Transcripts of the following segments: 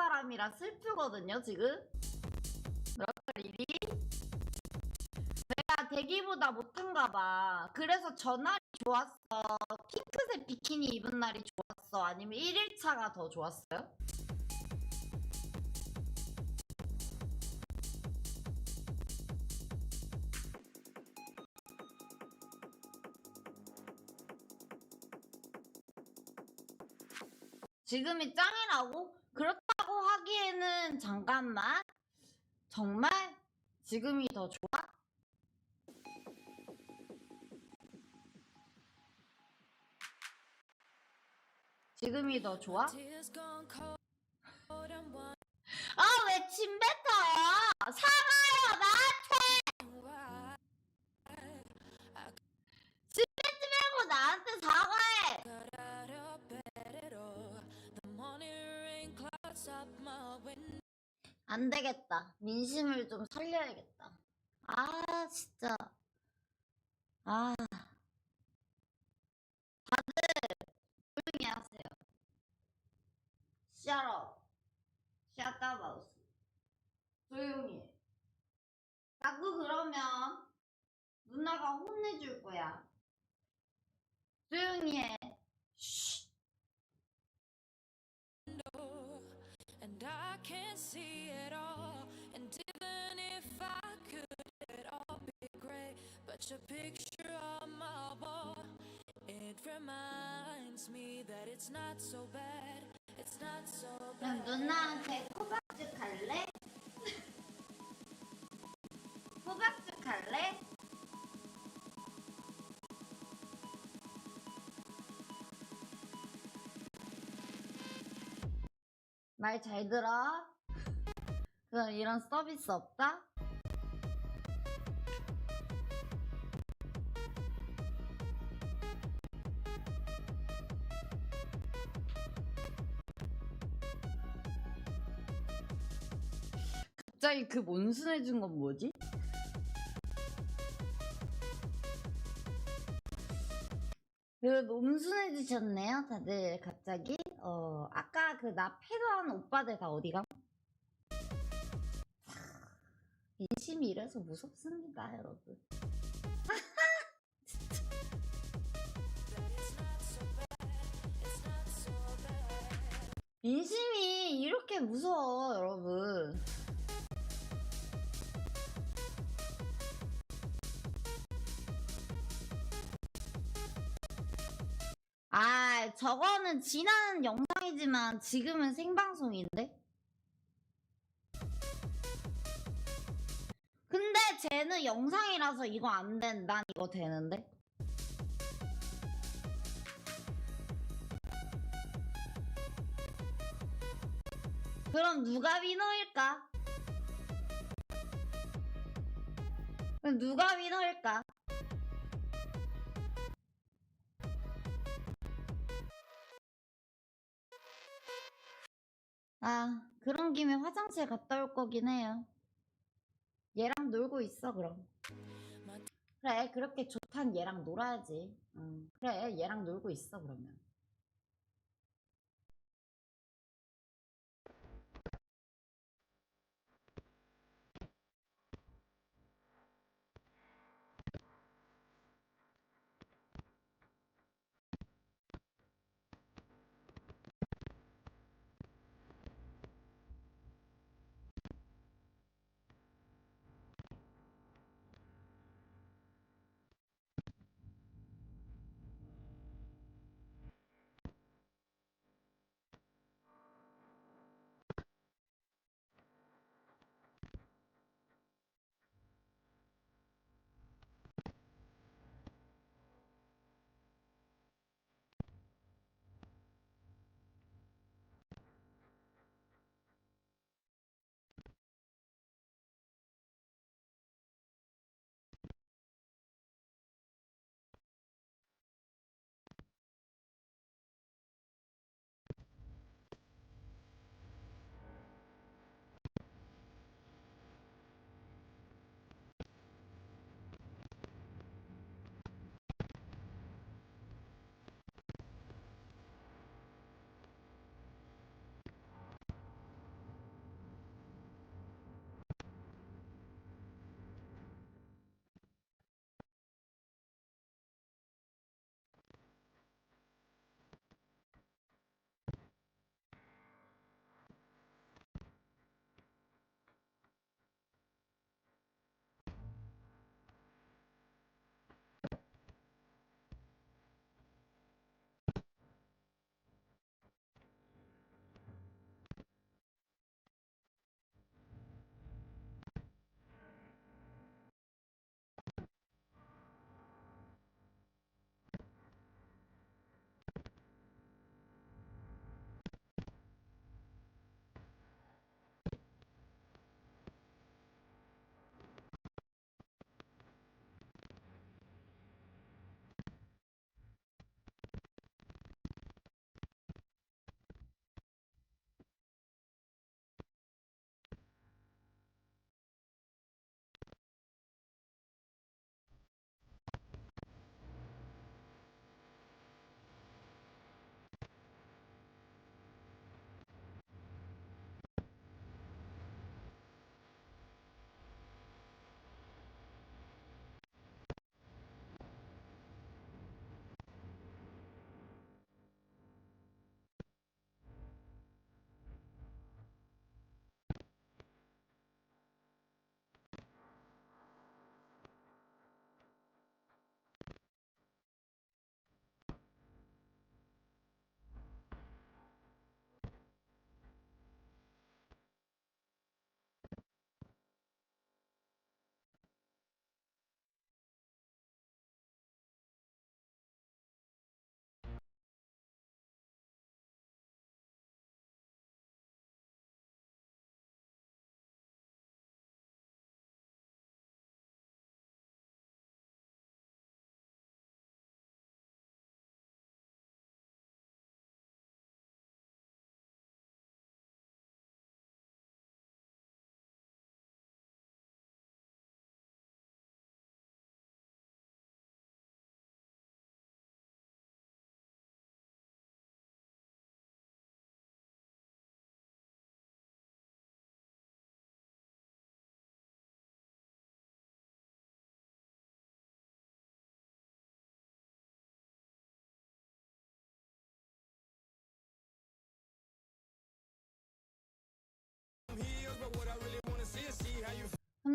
사람이라 슬프거든요, 지금. 그럴 일이. 내가 대기보다 못한가 봐. 그래서 전날이 좋았어. 핑크색 비키니 입은 날이 좋았어. 아니면 1일차가 더 좋았어요? 지금이 짱이라고? 그렇다고 하기에는 잠깐만. 정말 지금이 더 좋아? 지금이 더 좋아? 아, 왜 침뱉어요? 사과요, 나 안 되겠다. 민심을 좀 살려야겠다. 아, 진짜. 아. 다들 조용히 하세요. Shut up. Shut up, mouse. 조용히 해. 자꾸 그러면 누나가 혼내줄 거야. 조용히 해. 쉬. can't see it all. And even if I could, it'd all be great. But your picture on my wall, it reminds me that it's not so bad. It's not so 그럼 bad. 누나한테 호박죽 할래? 말 잘 들어. 그럼 이런 서비스 없다? 갑자기 그 몬순해준 건 뭐지? 그 몬순해주셨네요, 다들 갑자기. 어, 아까 그 나 패던 오빠들 다 어디가? 인심이 이래서 무섭습니다, 여러분. 인심이 이렇게 무서워, 여러분. 아, 저거는 지난 영상이지만 지금은 생방송인데? 근데 쟤는 영상이라서 이거 안 된, 난 이거 되는데? 그럼 누가 위너일까? 그럼 누가 위너일까? 화장실 갔다 올 거긴 해요. 얘랑 놀고 있어, 그럼. 그래, 그렇게 좋단 얘랑 놀아야지. 응, 그래, 얘랑 놀고 있어, 그러면.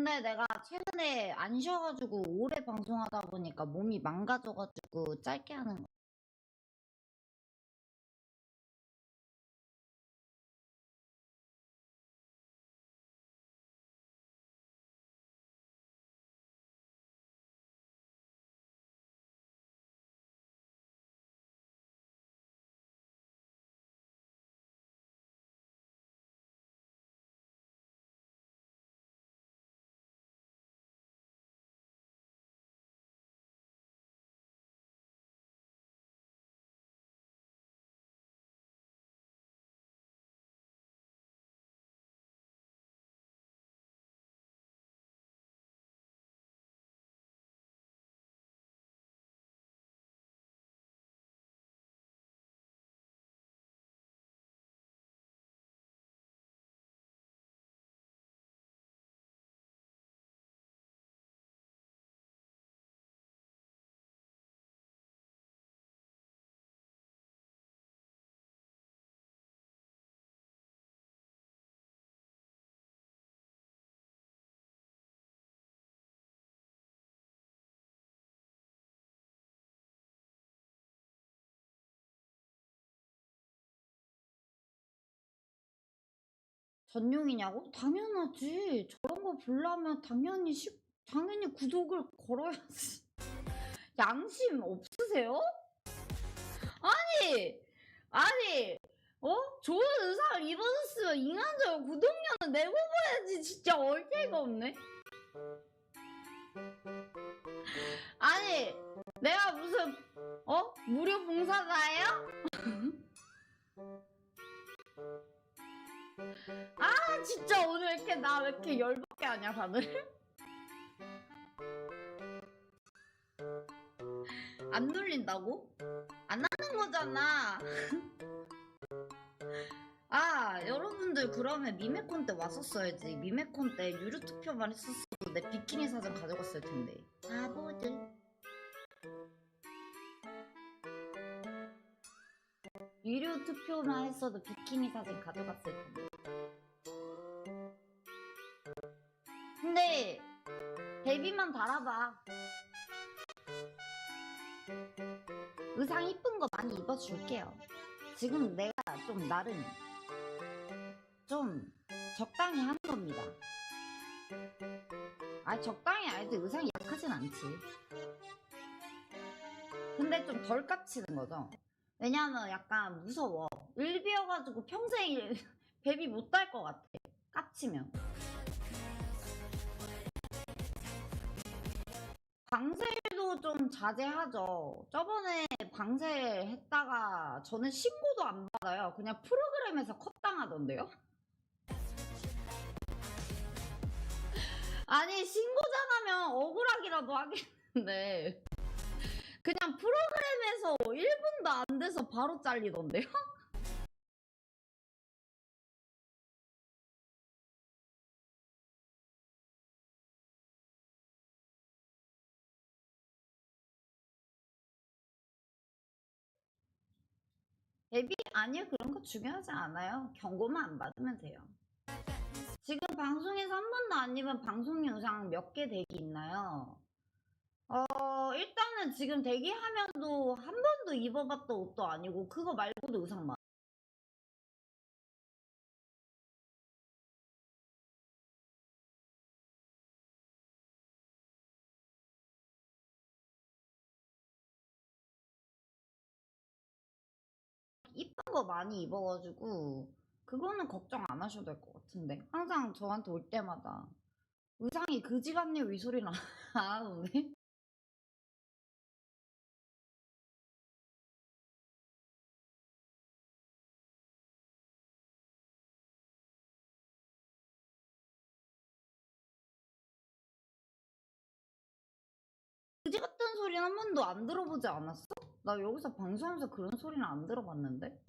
근데 내가 최근에 안 쉬어가지고 오래 방송하다 보니까 몸이 망가져가지고 짧게 하는 거. 전용이냐고? 당연하지. 저런 거 보려면 당연히 시, 당연히 구독을 걸어야지. 양심 없으세요? 아니, 아니, 어? 좋은 의상을 입었으면 인간적으로 구독료는 내고 봐야지. 진짜 얼개가 없네. 아니, 내가 무슨, 어? 무료 봉사자예요? 아 진짜 오늘 이렇게 나 왜 이렇게 열받게 하냐 다들? 안 눌린다고? 안 하는 거잖아. 아 여러분들 그러면 미메콘 때 왔었어야지. 미메콘 때 유료 투표만 했었어도 내 비키니 사진 가져갔을 텐데. 바보들 유료 투표만 했어도 비키니 사진 가져갔을 텐데 근데 데뷔만 달아봐. 의상 이쁜 거 많이 입어줄게요. 지금 내가 좀 나름 좀 적당히 하는 겁니다. 아 적당히 알지 의상이 약하진 않지. 근데 좀 덜 깝치는 거죠. 왜냐면 약간 무서워. 일비여가지고 평생 데뷔 못달것 같아. 깝치면. 방세도 좀 자제하죠. 저번에 방세 했다가 저는 신고도 안 받아요. 그냥 프로그램에서 컷당하던데요? 아니 신고자라면 억울하기라도 하겠는데 그냥 프로그램에서 1분도 안 돼서 바로 잘리던데요? 데뷔 아니요 그런 거 중요하지 않아요. 경고만 안 받으면 돼요. 지금 방송에서 한 번도 안 입은 방송 영상 몇개 대기 있나요? 어 일단은 지금 대기하면도 한 번도 입어봤던 옷도 아니고 그거 말고도 의상 많아. 이쁜 거 많이 입어가지고 그거는 걱정 안 하셔도 될 것 같은데 항상 저한테 올 때마다 의상이 그지 같네요 이 소리는 안 하던데 그지 같은 소리는 한 번도 안 들어보지 않았어? 나 여기서 방송하면서 그런 소리는 안 들어봤는데?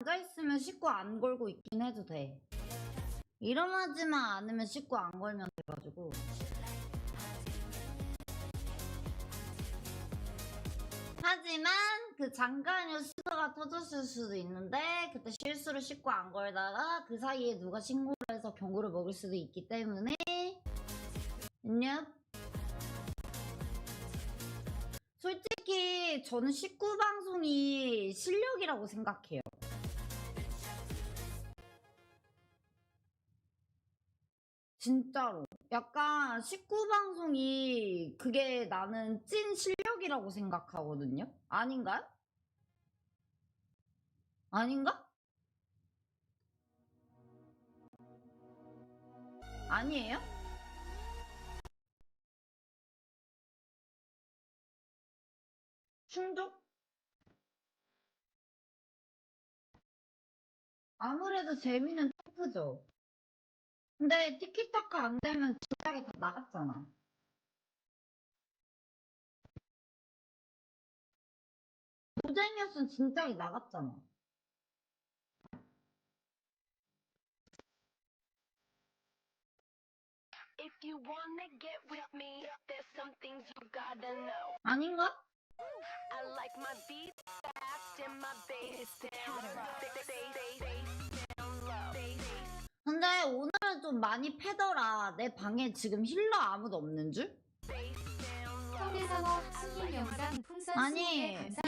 앉아있으면 씻고 안 걸고 있긴 해도 돼. 일어나지만 않으면 씻고 안 걸면 돼가지고 하지만 그 잠깐의 수도가 터졌을 수도 있는데 그때 실수로 씻고 안 걸다가 그 사이에 누가 신고를 해서 경고를 먹을 수도 있기 때문에 넵. 솔직히 저는 19방송이 실력이라고 생각해요. 진짜로. 약간 19방송이 그게 나는 찐 실력이라고 생각하거든요? 아닌가요? 아닌가? 아니에요? 충족? 아무래도 재미는 토프죠. 근데 티키타카 안 되면 진작에 다 나갔잖아. 노잼이었으면 진작에 나갔잖아. 아닌가? 근데 오늘은 좀 많이 패더라. 내 방에 지금 힐러 아무도 없는 줄? 성대상어 수님 영상 풍선 아니. 20개 감사합니다.